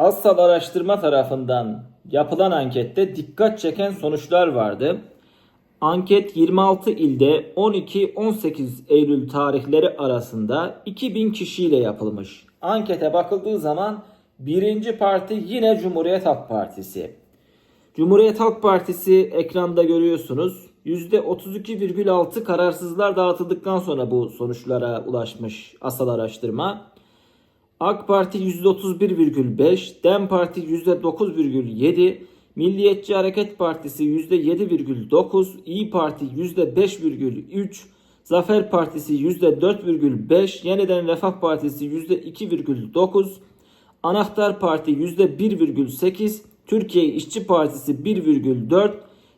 Assal Araştırma tarafından yapılan ankette dikkat çeken sonuçlar vardı. Anket 26 ilde 12-18 Eylül tarihleri arasında 2000 kişiyle yapılmış. Ankete bakıldığı zaman birinci parti yine Cumhuriyet Halk Partisi. Cumhuriyet Halk Partisi ekranda görüyorsunuz. %32,6 kararsızlar dağıtıldıktan sonra bu sonuçlara ulaşmış asal araştırma. AK Parti %31,5, DEM Parti %9,7, Milliyetçi Hareket Partisi %7,9, İyi Parti %5,3, Zafer Partisi %4,5, Yeniden Refah Partisi %2,9, Anahtar Parti %1,8, Türkiye İşçi Partisi 1,4,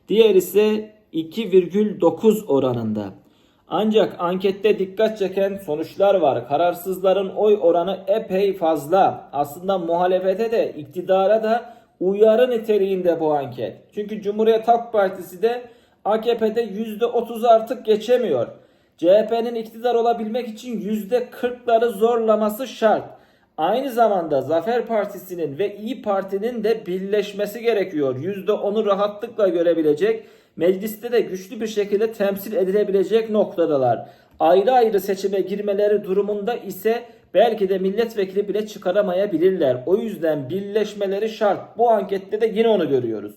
diğer ise 2,9 oranında. Ancak ankette dikkat çeken sonuçlar var. Kararsızların oy oranı epey fazla. Aslında muhalefete de iktidara da uyarı niteliğinde bu anket. Çünkü Cumhuriyet Halk Partisi de AKP'de %30 artık geçemiyor. CHP'nin iktidar olabilmek için %40'ları zorlaması şart. Aynı zamanda Zafer Partisi'nin ve İyi Parti'nin de birleşmesi gerekiyor. %10'u rahatlıkla görebilecek, mecliste de güçlü bir şekilde temsil edilebilecek noktadalar. Ayrı ayrı seçime girmeleri durumunda ise belki de milletvekili bile çıkaramayabilirler. O yüzden birleşmeleri şart. Bu ankette de yine onu görüyoruz.